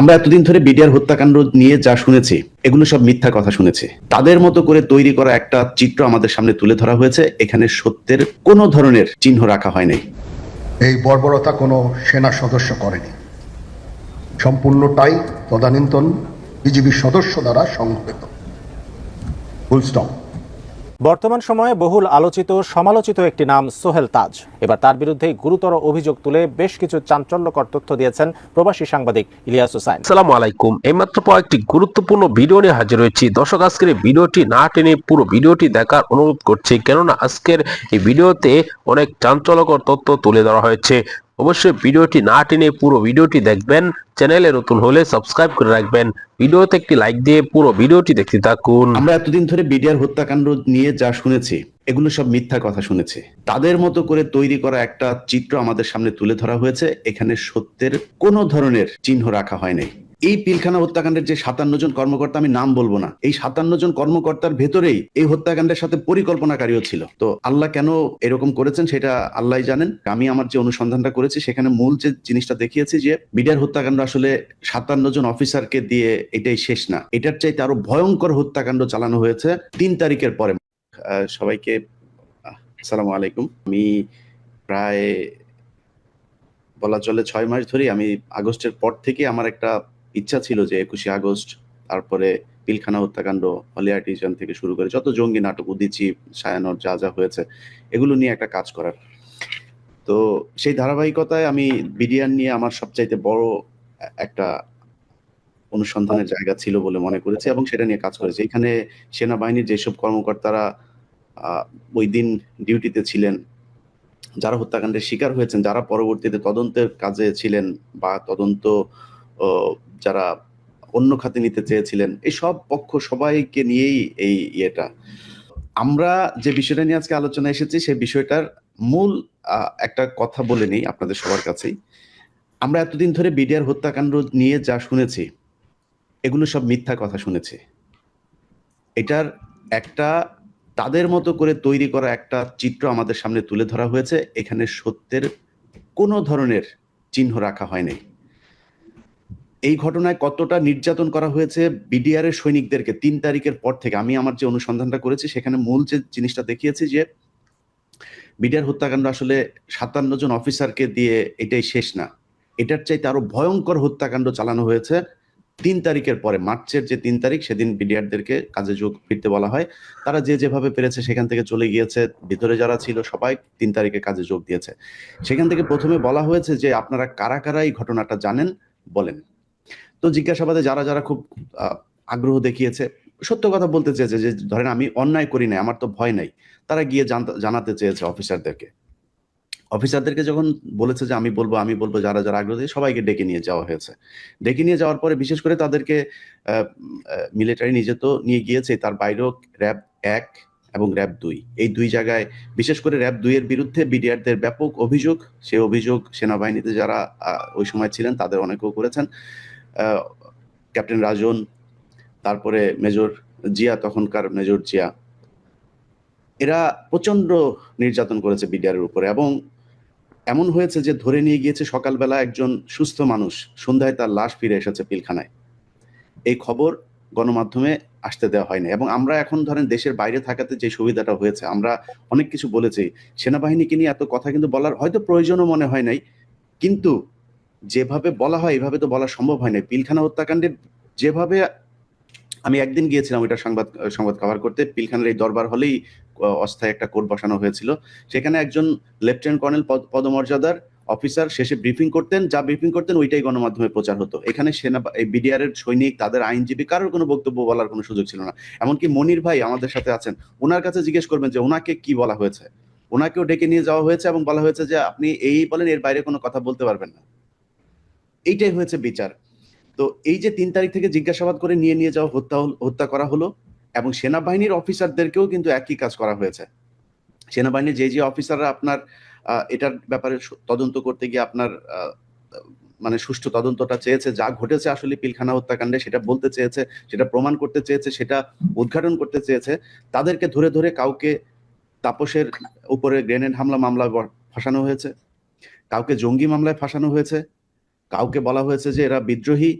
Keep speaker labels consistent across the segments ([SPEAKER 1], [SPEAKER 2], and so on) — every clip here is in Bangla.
[SPEAKER 1] আমরা এতদিন ধরে বিডিআর হত্যাকাণ্ড নিয়ে যা শুনেছি, এগুলো সব মিথ্যা কথা শুনেছি। তাদের মতো করে তৈরি করা একটা চিত্র আমাদের সামনে তুলে ধরা হয়েছে, এখানে সত্যের কোনো ধরনের চিহ্ন রাখা হয়নি
[SPEAKER 2] এই বর্বরতা কোনো সেনা সদস্য করেনি। সম্পূর্ণটাই তদানীন্তন বিজিবি সদস্য দ্বারা সংঘটিত। ফুল স্টপ
[SPEAKER 3] বর্তমান সময়ে বহুল আলোচিত, সমালোচিত একটি নাম সোহেল তাজ। এবার তার বিরুদ্ধে গুরুতর অভিযোগ তুলে বেশ কিছু চাঞ্চল্যকর তথ্য দিয়েছেন প্রবাসী সাংবাদিক ইলিয়াস হোসাইন
[SPEAKER 4] আসসালামু আলাইকুম। এইমাত্র পর একটি গুরুত্বপূর্ণ ভিডিও নিয়ে হাজির হয়েছি। দর্শক, আজকের এই ভিডিওটি না টেনে পুরো ভিডিওটি দেখার অনুরোধ করছি, কেননা আজকের এই ভিডিওতে অনেক চাঞ্চল্যকর তথ্য তুলে ধরা হয়েছে। অবশ্যই ভিডিওটি না টেনে পুরো ভিডিওটি দেখবেন। চ্যানেলে নতুন হলে সাবস্ক্রাইব করে রাখবেন। ভিডিওতে একটি লাইক দিয়ে পুরো ভিডিওটি দেখতে থাকুন।
[SPEAKER 1] আমরা এতদিন ধরে বিডিআর হত্যাকাণ্ড নিয়ে যা শুনেছি, এগুলো সব মিথ্যা কথা শুনেছি। তাদের মতো করে তৈরি করা একটা চিত্র আমাদের সামনে তুলে ধরা হয়েছে। এখানে সত্যের কোনো ধরনের চিহ্ন রাখা হয়নি। এই পিলখানা হত্যাকাণ্ডের যে সাতান্ন জন কর্মকর্তা, আমি নাম বলব না। এই সাতান্ন জন কর্মকর্তার ভেতরেই এই হত্যাকাণ্ডের সাথে পরিকল্পনাকারীও ছিল। তো আল্লাহ কেন এরকম করেছেন সেটা আল্লাহ জানেন। আমি আমার যে অনুসন্ধানটা করেছি, সেখানে মূল যে জিনিসটা দেখিয়েছি যে বিডিআর হত্যাকাণ্ড আসলে সাতান্ন জন অফিসারকে দিয়ে এটাই শেষ না। এটার চাইতে আরও ভয়ঙ্কর হত্যাকাণ্ড চালানো হয়েছে তিন তারিখের পরে। সবাইকে আসসালামু আলাইকুম। আমি প্রায়, বলা চলে ছয় মাস ধরেই আমি আগস্টের পর থেকে আমার একটা ইচ্ছা ছিল যে একুশে আগস্ট, তারপরে পিলখানা হত্যাকাণ্ড হলি আর্টিজান থেকে শুরু করে যত জঙ্গি নাটক, উদিচি, সায়ানর যা যা হয়েছে, এগুলো নিয়ে একটা কাজ করার। তো সেই ধারাবাহিকতায় আমি বিডিআর নিয়ে আমার সবচাইতে বড় একটা অনুসন্ধানের জায়গা ছিল বলে মনে করেছি এবং সেটা নিয়ে কাজ করেছি। এখানে সেনাবাহিনীর যেসব কর্মকর্তারা ওই দিন ডিউটিতে ছিলেন, যারা হত্যাকাণ্ডের শিকার হয়েছেন, যারা পরবর্তীতে তদন্তের কাজে ছিলেন বা তদন্ত যারা অন্য খাতে নিতে চেয়েছিলেন, এই সব পক্ষ সবাইকে নিয়েই এই ইয়েটা। আমরা যে বিষয়টা নিয়ে আজকে আলোচনা এসেছি, সেই বিষয়টার মূল একটা কথা বলে নেই আপনাদের সবার কাছেই। আমরা এতদিন ধরে বিডিআর হত্যাকাণ্ড নিয়ে যা শুনেছি, এগুলো সব মিথ্যা কথা শুনেছি। এটার একটা, তাদের মতো করে তৈরি করা একটা চিত্র আমাদের সামনে তুলে ধরা হয়েছে। এখানে সত্যের কোনো ধরনের চিহ্ন রাখা হয়নি। এই ঘটনায় কতটা নির্যাতন করা হয়েছে বিডিআর এর সৈনিকদেরকে তিন তারিখের পর থেকে? আমি আমার যে অনুসন্ধানটা করেছি, সেখানে মূল যে জিনিসটা দেখিয়েছি যে বিডিআর হত্যাকাণ্ড আসলে সাতান্ন জন অফিসারকে দিয়ে এটাই শেষ না। এটার চাইতে আরও ভয়ঙ্কর হত্যাকাণ্ড চালানো হয়েছে তিন তারিখের পরে, মার্চের যে তিন তারিখ, সেদিন বিডিআরদেরকে কাজে যোগ ফিরতে বলা হয়। তারা যে যেভাবে পেরেছে, সেখান থেকে চলে গিয়েছে। ভিতরে যারা ছিল, সবাই তিন তারিখে কাজে যোগ দিয়েছে। সেখান থেকে প্রথমে বলা হয়েছে যে, আপনারা কারা কারা এই ঘটনাটা জানেন, বলেন। তো জিজ্ঞাসাবাদে যারা যারা খুব আগ্রহ দেখিয়েছে, সত্য কথা বলতে চেয়েছে যে, ধরেন আমি অন্যায় করি নাই, আমার তো ভয় নাই, তারা গিয়ে জানতে- চেয়েছে অফিসারদেরকে। অফিসারদেরকে যখন বলেছে যে, আমি বলব আমি বলব, যারা যারা আগ্রহী সবাইকে ডেকে নিয়ে যাওয়া হয়েছে। ডেকে নিয়ে যাওয়ার পরে বিশেষ করে তাদেরকে মিলিটারি নিজে তো নিয়ে গিয়েছে, তার বাইরেও র্যাব এক এবং র্যাব দুই। এই দুই জায়গায় বিশেষ করে র্যাব দুই এর বিরুদ্ধে বিডিআরদের ব্যাপক অভিযোগ সেই অভিযোগ সেনাবাহিনীতে যারা ওই সময় ছিলেন, তাদের অনেকেও করেছেন। ক্যাপ্টেন রাজন, তারপরে মেজর জিয়া, তখনকার মেজর জিয়া। এরা প্রচণ্ড নির্যাতন করেছে বিডিআর এর উপরে এবং এমন হয়েছে যে ধরে নিয়ে গিয়েছে সকালবেলা একজন সুস্থ মানুষ, সন্ধ্যায় তার লাশ ফিরে এসেছে পিলখানায়। এই খবর গণমাধ্যমে আসতে দেওয়া হয়নি এবং আমরা এখন ধরেন দেশের বাইরে থাকাতে যে সুবিধাটা হয়েছে, আমরা অনেক কিছু বলেছি। সেনাবাহিনীকে নিয়ে এত কথা কিন্তু বলার হয়তো প্রয়োজনও মনে হয় নাই, কিন্তু যেভাবে বলা হয়, এভাবে তো বলা সম্ভব হয় না পিলখানা হত্যাকাণ্ডের যেভাবে আমি একদিন গিয়েছিলাম এটা সংবাদ সংবাদ কভার করতে, পিলখানার এই দরবার হলেই অস্থায়ী একটা কোর্ট বসানো হয়েছিল। সেখানে একজন লেফটেন্যান্ট কর্নেল পদ- পদমর্যাদার অফিসার শেষে ব্রিফিং করতেন। যা ব্রিফিং করতেন, ওইটাই গণমাধ্যমে প্রচার হতো। এখানে সেনা বিডিআর এর সৈনিক, তাদের আইনজীবী, কারোর কোনো বক্তব্য বলার কোনো সুযোগ ছিল না। এমনকি মনির ভাই আমাদের সাথে আছেন, ওনার কাছে জিজ্ঞেস করবেন যে ওনাকে কি বলা হয়েছে? ওনাকেও ডেকে নিয়ে যাওয়া হয়েছে এবং বলা হয়েছে যে আপনি এই বলেন, এর বাইরে কোনো কথা বলতে পারবেন না। এইটাই হয়েছে বিচার। তো এই যে তিন তারিখ থেকে জিজ্ঞাসাবাদ করে নিয়ে নিয়ে যাওয়া, হত্যা হত্যা করা হলো এবং সেনাবাহিনীর অফিসারদেরকেও কিন্তু একই কাজ করা হয়েছে। সেনাবাহিনীর যে যে অফিসাররা আপনার এটার ব্যাপারে তদন্ত করতে গিয়ে আপনার মানে সুষ্ঠু তদন্তটা চেয়েছে, যা ঘটেছে আসলে পিলখানা হত্যাকাণ্ডে সেটা বলতে চেয়েছে, সেটা প্রমাণ করতে চেয়েছে, সেটা উদ্ঘাটন করতে চেয়েছে, তাদেরকে ধরে ধরে কাউকে তাপসের উপরে গ্রেনেড হামলা, মামলা ফাঁসানো হয়েছে, কাউকে জঙ্গি মামলায় ফাঁসানো হয়েছে কাউকে বলা হয়েছে যে এরা বিদ্রোহী,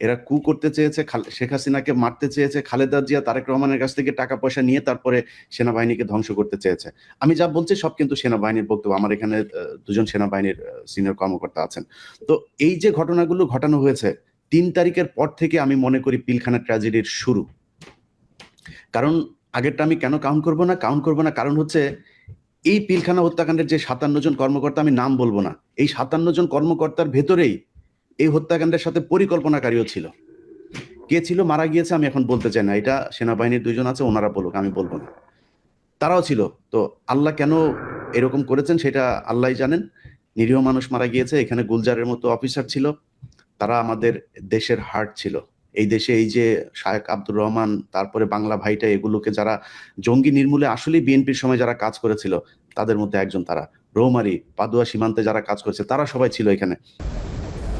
[SPEAKER 1] এরা কু করতে চেয়েছে শেখ হাসিনাকে মারতে চেয়েছে, খালেদা জিয়া, তারেক রহমানের কাছ থেকে টাকা পয়সা নিয়ে তারপরে সেনাবাহিনীকে ধ্বংস করতে চেয়েছে। আমি যা বলছি সব কিন্তু সেনাবাহিনীর বক্তব্য, আমার এখানে দুজন সেনাবাহিনীর সিনিয়র কর্মকর্তা আছেন। তো এই যে ঘটনাগুলো ঘটানো হয়েছে, তিন তারিখের পর থেকে আমি মনে করি পিলখানা ট্র্যাজেডির শুরু। কারণ আগেরটা আমি কেন কাউন্ট করব না? কাউন্ট করব না কারণ হচ্ছে, এই পিলখানা হত্যাকাণ্ডের যে সাতান্ন জন কর্মকর্তা, আমি নাম বলব না। এই সাতান্ন জন কর্মকর্তার ভেতরেই এই হত্যাকাণ্ডের সাথে পরিকল্পনাকারীও ছিল। কে ছিল, মারা গিয়েছে, আমি এখন বলতে চাই না। এটা সেনাবাহিনীর দুইজন আছে, ওনারা বলুক, আমি বলব না। তারাও ছিল। তো আল্লাহ কেন এরকম করেছেন সেটা আল্লাহই জানেন। নিরীহ মানুষ মারা গিয়েছে, এখানে গুলজারের মতো অফিসার ছিল। তারা আমাদের দেশের হার্ট ছিল। এই দেশে এই যে শায়েক আব্দুর রহমান, তারপরে বাংলা ভাইটা, এগুলোকে যারা জঙ্গি নির্মূলে আসলেই বিএনপির সময় যারা কাজ করেছিল, তাদের মধ্যে একজন তারা। রৌমারি, পাদুয়া সীমান্তে যারা কাজ করেছে, তারা সবাই ছিল এখানে।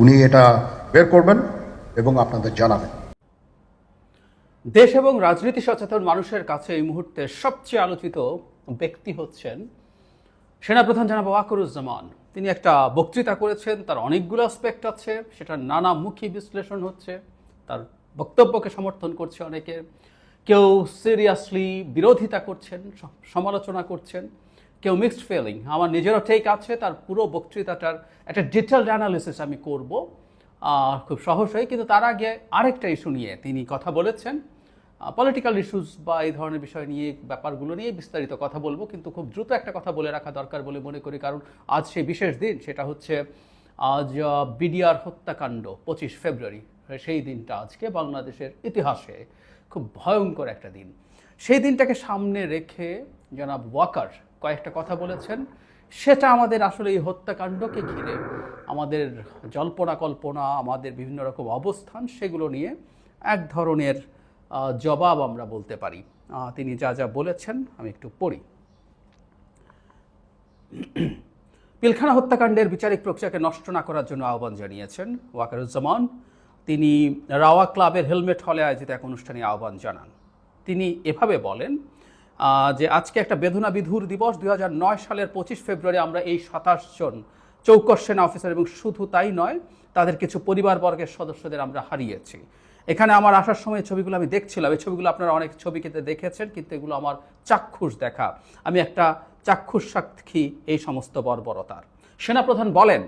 [SPEAKER 2] উনি এটা বের করবেন এবং আপনাদের জানাবেন।
[SPEAKER 5] দেশ এবং রাজনীতি সচেতন মানুষের কাছে এই মুহূর্তে সবচেয়ে আলোচিত ব্যক্তি হচ্ছেন সেনাপ্রধান জানাব ওয়াকরুজ্জামান। তিনি একটা বক্তৃতা করেছেন, তার অনেকগুলো অ্যাসপেক্ট আছে সেটা নানামুখী বিশ্লেষণ হচ্ছে, তার বক্তব্যকে সমর্থন করছে অনেকে। কেউ সিরিয়াসলি বিরোধিতা করছেন, সমালোচনা করছেন। কেউ মিক্সড ফেলিং আমার নিজেরও টেক আছে, তার পুরো বক্তৃতাটার একটা ডিটেলড অ্যানালিসিস আমি করব। খুব সহজই কিন্তু তার আগে আরেকটা ইস্যু নিয়ে তিনি কথা বলেছেন। পলিটিক্যাল ইস্যুস বা এই ধরনের বিষয় নিয়ে, ব্যাপারগুলো নিয়ে বিস্তারিত কথা বলব, কিন্তু খুব দ্রুত একটা কথা বলে রাখা দরকার বলে মনে করি, কারণ আজ সেই বিশেষ দিন, সেটা হচ্ছে আজ বিডিআর হত্যাকাণ্ড, পঁচিশ ফেব্রুয়ারি, সেই দিনটা আজকে বাংলাদেশের ইতিহাসে খুব ভয়ঙ্কর একটা দিন। সেই দিনটাকে সামনে রেখে জনাব ওয়াকার কয়েকটা কথা বলেছেন। সেটা আমাদের আসলে এই হত্যাকাণ্ডকে ঘিরে, আমাদের জল্পনা কল্পনা, আমাদের বিভিন্ন রকম অবস্থান, সেগুলো নিয়ে এক ধরনের জবাব আমরা বলতে পারি। তিনি যা যা বলেছেন আমি একটু পড়ি। পিলখানা হত্যাকাণ্ডের বিচারিক প্রক্রিয়াকে নষ্ট না করার জন্য আহ্বান জানিয়েছেন ওয়াকারুজ্জামান। তিনি রাওয়া ক্লাবের হেলমেট হলে আয়োজিত এক অনুষ্ঠানে আহ্বান জানান। তিনি এভাবে বলেন যে আজকে একটা বেদনা বিধুর দিবস দু হাজার নয় সালের পঁচিশ ফেব্রুয়ারি আমরা এই সাতাশ জন চৌকস সেনা অফিসার এবং শুধু তাই নয়, তাদের কিছু পরিবারবর্গের সদস্যদের আমরা হারিয়েছি। এখানে আমার আসার সময় ছবিগুলো আমি দেখছিলাম। এই ছবিগুলো আপনারা অনেক ছবিকে দেখেছেন, কিন্তু এগুলো আমার চাক্ষুষ দেখা। আমি একটা চাক্ষুষ সাক্ষী এই সমস্ত বর্বরতার। সেনাপ্রধান বলেন,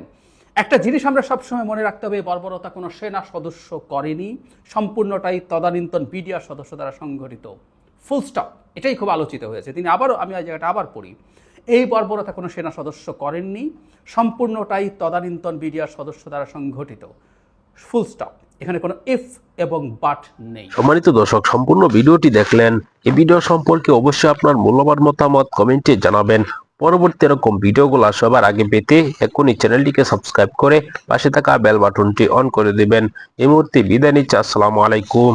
[SPEAKER 5] একটা জিনিস আমরা সবসময় মনে রাখতে হবে বর্বরতা কোনো সেনা সদস্য করেনি। সম্পূর্ণটাই তদানীন্তন বিডিআর সদস্য দ্বারা সংঘটিত। ফুল স্টপ এটাই খুব আলোচিত হয়েছে। তিনি আবারও, আমি এই জায়গাটা আবার পড়ি। এই বর্বরতা কোনো সেনা সদস্য করেননি। সম্পূর্ণটাই তদানীন্তন বিডিআর সদস্য দ্বারা সংঘটিত। ফুল স্টপ এখানে কোনো ইফ এবং বাট নেই।
[SPEAKER 4] সম্মানিত দর্শক, সম্পূর্ণ ভিডিওটি দেখলেন। এই ভিডিও সম্পর্কে অবশ্যই আপনার মূল্যবান মতামত কমেন্টে জানাবেন। পরবর্তী এরকম ভিডিওগুলো সবার আগে পেতে এখনই চ্যানেলটিকে সাবস্ক্রাইব করে পাশে থাকা বেল বাটনটি অন করে দিবেন। এই মুহূর্তে বিদায় নিচ্ছে। আসসালামু আলাইকুম।